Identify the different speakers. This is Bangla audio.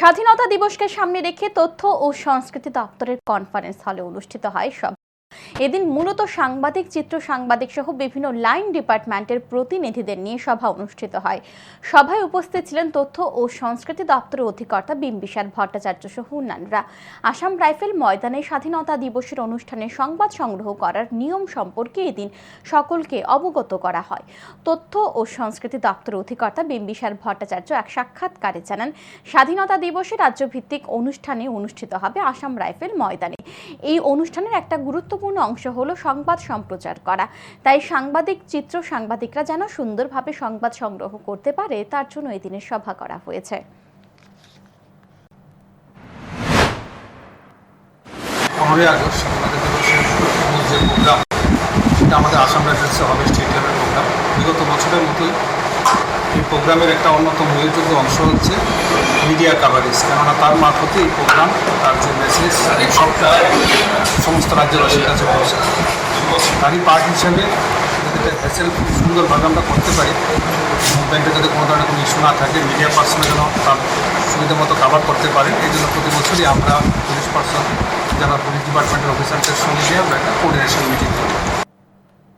Speaker 1: স্বাধীনতা দিবসকে সামনে রেখে তথ্য ও সংস্কৃতি দপ্তরের কনফারেন্স হলে অনুষ্ঠিত হয় সব। এদিন মূলত সাংবাদিক, চিত্র সাংবাদিক সহ বিভিন্ন লাইন ডিপার্টমেন্টের প্রতিনিধিদের নিয়ে সভা অনুষ্ঠিত হয়। সভায় উপস্থিত ছিলেন তথ্য ও সংস্কৃতি দপ্তরের অধিকর্তা বিম্বিসার ভট্টাচার্য সহ অন্যান্যরা। আসাম রাইফেল ময়দানে স্বাধীনতা দিবসের অনুষ্ঠানে সংবাদ সংগ্রহ করার নিয়ম সম্পর্কে এদিন সকলকে অবগত করা হয়। তথ্য ও সংস্কৃতি দপ্তরের অধিকর্তা বিম্বিসার ভট্টাচার্য এক সাক্ষাৎকারে জানান, স্বাধীনতা দিবসে রাজ্যভিত্তিক অনুষ্ঠানে অনুষ্ঠিত হবে আসাম রাইফেল ময়দানে। এই অনুষ্ঠানের একটা গুরুত্বপূর্ণ অংশ হলো সংবাদ সম্প্রচার করা। তাই সাংবাদিক, চিত্র সাংবাদিকরা যেন সুন্দরভাবে সংবাদ সংগ্রহ করতে পারে, তার জন্য এই দিনের সভা করা হয়েছে।
Speaker 2: পনেরোই আগস্ট স্বাধীনতা দিবসের মূল যে প্রোগ্রাম সেটা আমাদের আসাম রাইফেলসে হবে প্রোগ্রাম। বিগত বছরের মতোই এই প্রোগ্রামের একটা অন্যতম উল্লেখযোগ্য অংশ হচ্ছে মিডিয়া কাভারেজ। কেননা তার মারফতে এই প্রোগ্রাম, তার যে মেসেজ সবটা সমস্ত রাজ্যবাসীর কাছে ভরসা তারই পার্ট হিসাবে এটা হ্যাসেল খুব সুন্দরভাবে আমরা করতে পারি ব্যাংকে যদি কোনো ধরনের কোনো ইস্যু না থাকে মিডিয়া পার্সন যেন তার সুবিধা মতো কাভার করতে পারে, এই জন্য প্রতি বছরই আমরা পুলিশ পার্সন যারা পুলিশ ডিপার্টমেন্টের অফিসারদের সঙ্গে আমরা একটা কোর্ডিনেশন মিটিং করি।